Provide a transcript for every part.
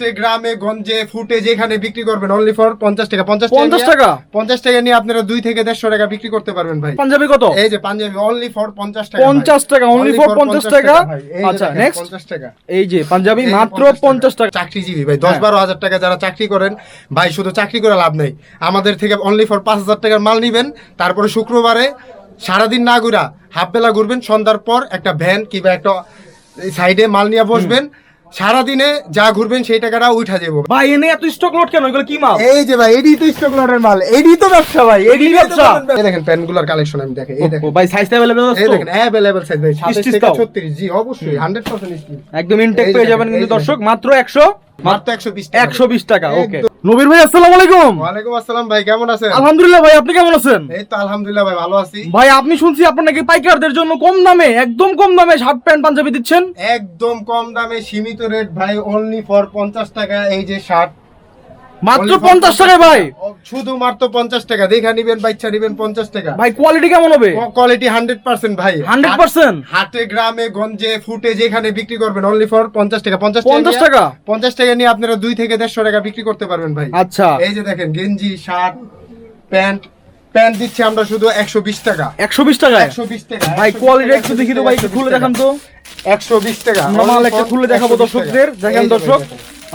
হাটে গ্রামে গঞ্জে ফুটে যেখানে বিক্রি করবেন অনলি ফর পঞ্চাশ টাকা। পঞ্চাশ টাকা পঞ্চাশ টাকা? পঞ্চাশ টাকা নিয়ে আপনারা দুই থেকে দেড়শো টাকা বিক্রি করতে পারবেন ভাই। পাঞ্জাবি কত? এই যে পাঞ্জাবি অনলি ফর পঞ্চাশ টাকা পঞ্চাশ টাকা অনলি ফর পঞ্চাশ টাকা? আচ্ছা আচ্ছা নেক্সট পঞ্চাশ টাকা। এই যে পাঞ্জাবি মাত্র পঞ্চাশ টাকা। চাকরিজীবী ভাই দশ হ্যাঁ। বারো হাজার টাকা যারা চাকরি করেন ভাই শুধু চাকরি করে লাভ নেই। আমাদের থেকে অনলি ফর পাঁচ হাজার টাকার মাল নিবেন তারপরে শুক্রবারে সারাদিন না ঘুরা হাফ বেলা ঘুরবেন সন্ধ্যার পর একটা ভ্যান কিংবা একটা সাইডে মাল নিয়ে বসবেন সারাদিনে যা ঘুরবেন সেই টাকাটা উঠা যাব ভাই এনে এত স্টক লট কেন? এগুলো কি মাল? এই যে ভাই এডি তো স্টক লটের মাল। এডি তো ব্যবসা ভাই এডি ব্যবসা। এই দেখেন প্যান্টগুলোর কালেকশন আমি দেখে এই দেখেন। ভাই সাইজ अवेलेबल আছে এই দেখেন अवेलेबल সাইজ ভাই 27 থেকে 36 জি অবশ্যই 100% স্টিচ। একদম ইনটেক পেয়ে যাবেন কিন্তু দর্শক মাত্র একশো মাত্র 120 টাকা। একশো বিশ টাকা ওকে নবীর ভাই আসসালামু আলাইকুম। ওয়ালাইকুম আসসালাম ভাই কেমন আছেন? আলহামদুলিল্লাহ ভাই আপনি কেমন আছেন? এই তো আলহামদুলিল্লাহ ভাই ভালো আছি। ভাই আপনি শুনছি আপনার নাকি পাইকারদের জন্য কম দামে একদম কম দামে শার্ট প্যান্ট পাঞ্জাবি দিচ্ছেন? একদম কম দামে সীমিত রেট ভাই অনলি ফর 50 টাকা এই যে শার্ট। মাত্র পঞ্চাশ টাকায় ভাই। শুধুমাত্র 50 টাকা। দেখা নিবেন বাচ্চা নিবেন 50 টাকা। ভাই কোয়ালিটি কেমন হবে? কোয়ালিটি 100% ভাই। 100% হাটে গ্রামে গঞ্জে ফুটে যেখানে বিক্রি করবেন অনলি ফর 50 টাকা। 50 50 নিয়ে- টাকা? 50 টাকা নিয়ে আপনারা দুই থেকে 150 টাকা বিক্রি করতে পারবেন ভাই। আচ্ছা। এই যে দেখেন গেঞ্জি শার্ট প্যান্ট। প্যান্ট দিচ্ছি আমরা শুধু 120 টাকা। একশো বিশ টাকায়? 120 টাকা ভাই কোয়ালিটি টাকা, একটু দেখি তো ভাই খুলে টাকা। দেখান তো। 120 টাকা আমরা মাল একটা খুলে দেখাবো 120 দর্শকদের। দেখেন দর্শক।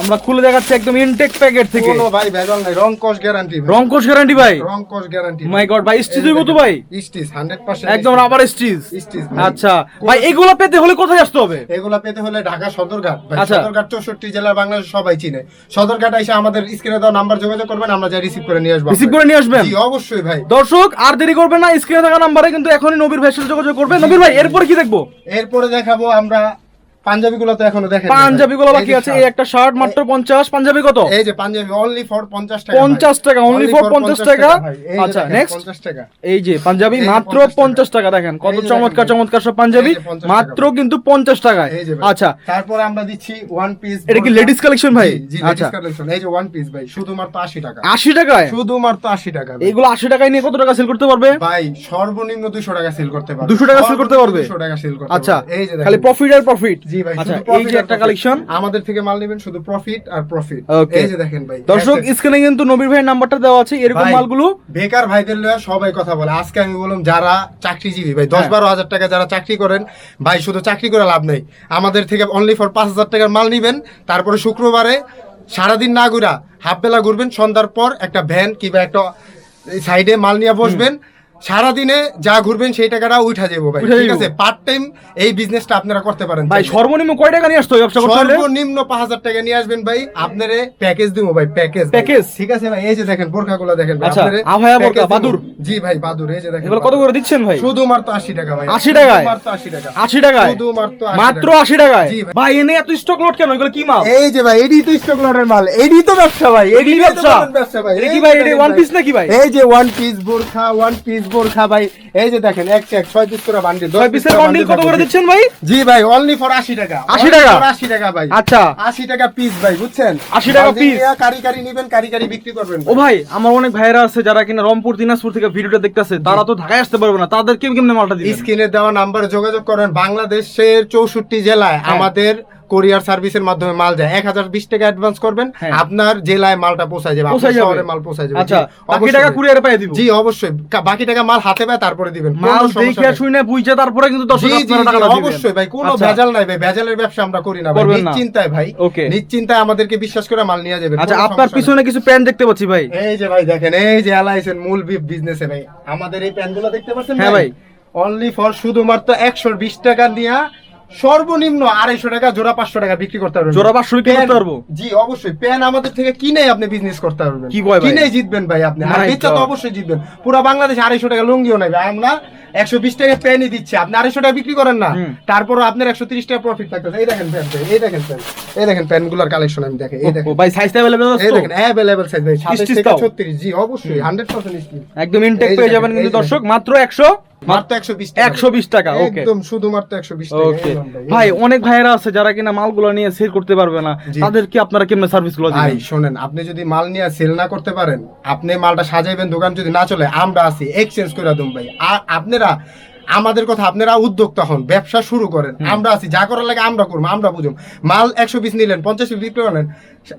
আমরা খুলে দেখাচ্ছি একদম ইনটেক প্যাকেট থেকে। কোনো ভাই ভেজাল নাই। রং কস গ্যারান্টি রং কোশ গ্যারান্টি ভাই? রং কস গ্যারান্টি মাই গড ভাই স্টিচ হইব তো ভাই? স্টিচ 100% একদম রাবার স্টিচ স্টিচ আচ্ছা। ভাই এগুলো পেতে হলে কোথায় আসতে হবে? এগুলা পেতে হলে ঢাকা সদরঘাট। ভাই আচ্ছা। সদরঘাট 64 জেলার বাংলাদেশ সবাই চিনে। সদরঘাট এসে আমাদের স্ক্রিনে দেওয়া নাম্বার যোগাযোগ করবেন আমরা যা রিসিভ করে নিয়ে আসব রিসিভ করে নিয়ে আসবেন? জি অবশ্যই ভাই। দর্শক আর দেরি করবেন না স্ক্রিনে থাকা নাম্বারে কিন্তু এখনই নবীর ভাইয়ের সাথে যোগাযোগ করবেন। নবীর ভাই এরপর কি দেখব? এরপরে দেখাবো আমরা পাঞ্জাবি তো এখনও দেখেন পাঞ্জাবি বাকি আছে এই একটা শার্ট মাত্র পঞ্চাশ পাঞ্জাবি কত এই যে পাঞ্জাবি অনলি ফর 50 টাকা 50 টাকা, only for 50 টাকা। আচ্ছা, আচ্ছা নেক্সট 50 টাকা এই যে পাঞ্জাবি মাত্র 50 টাকা। দেখেন কত চমৎকার চমৎকার সব পাঞ্জাবি এই যে 50 টাকা। মাত্র কিন্তু পঞ্চাশ টাকায় এই যে ভাই। আচ্ছা তারপরে আমরা দিচ্ছি ওয়ান পিস এটা কি ladies collection ভাই? আচ্ছা। আচ্ছা কালেকশন এই যে ওয়ান পিস ভাই শুধুমাত্র 80 টাকা আশি টাকায় শুধুমাত্র 80 টাকা এগুলো আশি টাকায় নিয়ে কত টাকা সেল করতে পারবে ভাই সর্বনিম্ন 200 টাকা সেল করতে পারবে 200 টাকা sell করতে পারবে? 200 টাকা সেল করতে আচ্ছা এই যে খালি প্রফিট আর প্রফিট জি ভাই আচ্ছা এই যে একটা কালেকশন আমাদের থেকে মাল নেবেন শুধু প্রফিট আর প্রফিট এই যে দেখেন ভাই দর্শক স্ক্রিনে কিন্তু নবীর ভাইয়ের নাম্বারটা দেওয়া আছে এরকম মালগুলো। বেকার ভাইদের লয়া সবাই কথা বলে। আজকে আমি বললাম যারা চাকরিজীবী ভাই দশ হ্যাঁ। বারো হাজার টাকা যারা চাকরি করেন ভাই শুধু চাকরি করে লাভ নেই। আমাদের থেকে অনলি ফর পাঁচ হাজার টাকার মাল নিবেন তারপরে শুক্রবারে সারাদিন না ঘুরা হাফ বেলা ঘুরবেন সন্ধ্যার পর একটা ভ্যান কিংবা একটা সাইডে মাল নিয়ে বসবেন সারাদিনে যা ঘুরবেন সেই টাকাটা উঠা যাব ভাই। ঠিক আছে পার্ট টাইম এই বিজনেসটা আপনারা করতে পারেন। ভাই সর্বনিম্ন কয় টাকা নিয়ে আসতে হবে ব্যবসা করতে হলে? সর্বনিম্ন পাঁচ হাজার টাকা নিয়ে আসবেন ভাই। আপনারে প্যাকেজ দিব ভাই প্যাকেজ প্যাকেজ ঠিক আছে ভাই এই যে দেখেন বোরখাগুলো দেখেন আচ্ছা, আপনারে আভায়া বোরকা, বাদুর। জি ভাই বাদুর এই যে দেখেন এগুলো কত করে দিচ্ছেন ভাই? শুধুমাত্র আশি টাকা ভাই। 80 টাকায়? শুধুমাত্র আশি টাকা। আশি টাকায়? শুধুমাত্র 80 মাত্র টাকা। আশি টাকায়? জি ভাই। ভাই এনে এত স্টক লট কেন? এগুলো কি মাল? এই যে ভাই এডি তো স্টক লটের মাল। এডি তো ব্যবসা ভাই এডি ব্যবসা? ব্যবসা। ভাই এই এটা one piece নাকি ভাই? এই যে ওয়ান পিস বোরখা ওয়ান পিস বোরখা ভাই। এই যে দেখেন এক এক পিস করে বান্ডিল ছয় পিসের বান্ডিল কত করে দিচ্ছেন ভাই? জি ভাই অনলি ফর আশি টাকা। 80 টাকা? আশি টাকা ভাই। আচ্ছা। আশি টাকা পিস ভাই বুঝছেন? 80 টাকা? নিয়ে কারি কারি নিবেন কারি কারি বিক্রি করবেন ও ভাই আমার অনেক ভাইয়েরা আছে যারা কিনা রংপুর দিনাজপুর থেকে ভিডিওটা দেখতেছে তারা তো ঢাকায় আসতে পারবে না তাদের কেমন কেমনে মালটা দিবেন স্ক্রিনে দেওয়া নাম্বারে যোগাযোগ করেন বাংলাদেশের চৌষট্টি জেলায় হ্যাঁ। আমাদের কোরিয়ার সার্ভিসের মাধ্যমে মাল যায় এক হাজার বিশ টাকা অ্যাডভান্স করবেন হ্যাঁ। আপনার জেলায় মালটা পৌঁছায় যাবে আপনার শহরে মাল পৌঁছায় যাবে। আচ্ছা বাকি টাকা। কুরিয়ারে পাঠিয়ে দিব। জি অবশ্যই। বাকি টাকা মাল হাতে পায় তারপরে দিবেন। মাল দেখে শুনে বুঝে তারপরে কিন্তু দর্শক জি, জি, আপনারা জি, টাকাটা দিবেন। অবশ্যই ভাই কোনো আচ্ছা। ভেজাল নাই ভাই ভেজালের ব্যবসা আমরা করি না ভাই নিশ্চিন্তায় ভাই Okay. নিশ্চিন্তায় আমাদেরকে বিশ্বাস করে মাল নিয়ে যাবেন আচ্ছা আপনার পিছনে কিছু প্যান্ট দেখতে পাচ্ছি ভাই। এই যে ভাই দেখেন এই যে এলআইসের মূল বিজনেসে ভাই আমাদের এই প্যান্টগুলো দেখতে পাচ্ছেন হ্যাঁ ভাই। অনলি ফর শুধুমাত্র একশো বিশ টাকা নিয়ে সর্বনিম্ন আড়াইশো টাকা জোড়া পাঁচশো টাকা বিক্রি করতে পারবেন। জোড়া 500 বিক্রি করতে পারব? জি অবশ্যই। প্যান আমাদের থেকে কিনে আপনি বিজনেস করতে পারবেন। কি কয় কিনে জিতবেন ভাই আপনি। আর বেচা তো অবশ্যই জিতবেন। পুরো বাংলাদেশ আড়াইশো টাকা লুঙ্গিও নেবে। আমরা একশো বিশ টাকা প্যানই দিচ্ছি। আপনি আড়াইশো টাকা বিক্রি করেন না। তারপর আপনার একশো তিরিশ টাকা প্রফিট থাকতেছে এই দেখেন প্যান এই দেখেন প্যান এই দেখেন প্যানগুলোর কালেকশন আমি দেখেন এই দেখেন। ভাই সাইজ অ্যাভেলেবল আছে এই দেখেন অ্যাভেলেবল সাইজ ভাই। 27 থেকে দাও। 36 জি অবশ্যই 100% স্টিচ একদম ইনটেক পেয়ে যাবেন কিন্তু এই যে দর্শক মাত্র একশো বিশ একশো বিশ টাকা. একদম শুধুমাত্র 120 টাকা। ওকে। ভাই। অনেক ভাইয়েরা আছে যারা কিনা মালগুলো নিয়ে সেল করতে পারবে না। তাদের কি আপনারা কেমন সার্ভিসগুলো ভাই শোনেন আপনি যদি মাল নিয়ে সেল না করতে পারেন আপনি মালটা সাজাইবেন দোকান যদি না চলে আমরা আছি এক্সচেঞ্জ করে দেব ভাই। আর আপনারা আমাদের কথা আপনারা উদ্যোক্তা হন ব্যবসা শুরু করেন আমরা আছি যা করার লাগে আমরা করব আমরা বুঝুম মাল একশো পিস নিলেন পঞ্চাশ পিস বিক্রি করলেন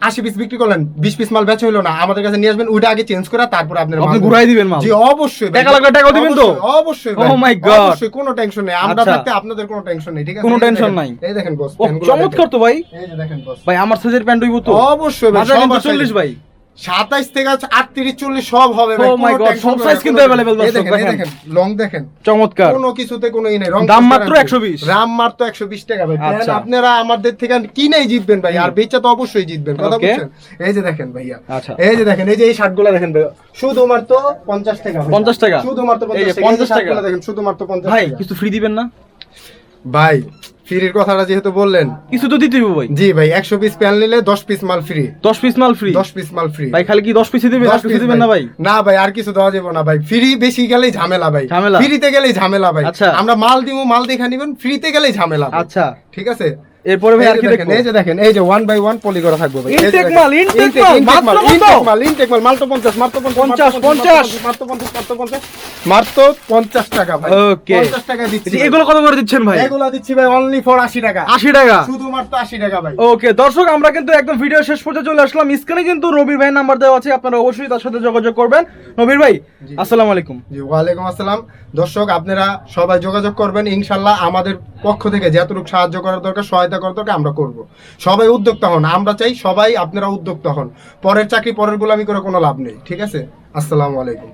আশি পিস বিক্রি করলেন বিশ পিস মাল বেচা হলো না আমাদের কাছে নিয়ে আসবেন ওইটা আগে চেঞ্জ করে তারপর আপনারা আপনি ঘুরাই দিবেন মাল? জি অবশ্যই টাকা লাগলে টাকাও দিবেন তো? অবশ্যই, অবশ্যই। Oh অবশ্যই কোনো টেনশন নেই আমরা আচ্ছা। থাকতে আপনাদের কোনো টেনশন নেই ঠিক আছে কোনো দেখেন, নাই। এই দেখেন বস চমৎকার তো ভাই এই যে দেখেন বস ভাই আমার সাইজের প্যান্ট হইব তো অবশ্যই ভাই মাঝে সব কিন্তু আছে। চল্লিশ ভাই সাতাইশ থেকে আটত্রিশ চল্লিশ সব হবে কোনো God, tension সব size কিন্তু এই দর্শক, দেখেন, লং দেখেন। চমৎকার। কোনো কিছুতে কোনো ই নেই রং দাম মাত্র 120 দাম মাত্র একশো বিশ টাকা ভাই। আচ্ছা। আপনারা আমাদের থেকে কিনেই জিতবেন ভাই আর বেচা তো অবশ্যই জিতবেন কথা বুঝছেন? এই যে দেখেন ভাইয়া। আচ্ছা। এই যে দেখেন এই যে এই শার্টগুলো দেখেন ভাই শুধুমাত্র পঞ্চাশ টাকা ভাই। 50 টাকা? শুধুমাত্র এই যে পঞ্চাশ টাকা। এই যে 50 টাকা। দেখেন শুধুমাত্র পঞ্চাশ ভাই কিছু ফ্রি দিবেন না? ভাই ফ্রির কথাটা যেহেতু বললেন। কিছু তো দিতে ভাই। জি ভাই একশো পিস প্যান নিলে দশ পিস মাল ফ্রি দশ পিস মাল ফ্রি দশ পিস মাল ফ্রি ভাই খালি কি দশ পিসে দিবেন? দশ পিস দিবেন না ভাই? না ভাই আর কিছু দেওয়া যাবে না ভাই। ফ্রি বেশি গেলেই ঝামেলা ভাই। ঝামেলা? ফ্রিতে গেলেই ঝামেলা ভাই। আচ্ছা। আমরা মাল দিব মাল দেখে নিবেন ফ্রিতে গেলেই ঝামেলা আচ্ছা। ঠিক আছে? এরপরে ভাই আর কি দেখেন, এই যে দেখেন এই যে ওয়ান বাই ওয়ান পলি করা থাকবে ভাই। Intake মাল, intake, মাল, মাত্র মাল, intake মাল, মাল, মাত্র 50, মাত্র 50, 50, মাত্র 50, মাত্র 50, মাত্র 50, মাত্র 50 টাকা ভাই। Okay. 50 টাকা দিচ্ছি ভাই। এগুলো কত করে দিচ্ছেন ভাই? এগুলো দিচ্ছি ভাই অনলি ফর 80 টাকা। আশি টাকা? শুধুমাত্র 80 টাকা ভাই। ওকে দর্শক আমরা কিন্তু একদম ভিডিও শেষ পর্যন্ত চলে আসলাম। স্ক্রিনে কিন্তু নবীর ভাই নাম্বার দেওয়া আছে আপনারা অবশ্যই তার সাথে যোগাযোগ করবেন। নবীর ভাই আসসালামু আলাইকুম। জি ওয়ালাইকুম আসসালাম। দর্শক আপনারা সবাই যোগাযোগ করবেন ইনশাল্লাহ আমাদের পক্ষ থেকে যতটুকু সাহায্য করার দরকার, সহায়তা করার দরকার, আমরা করব। সবাই উদ্যোক্তা হন, আমরা চাই সবাই আপনারা উদ্যোক্তা হন। পরের চাকরি পরের গোলামি করে কোনো লাভ নেই, ঠিক আছে? আসসালামু আলাইকুম।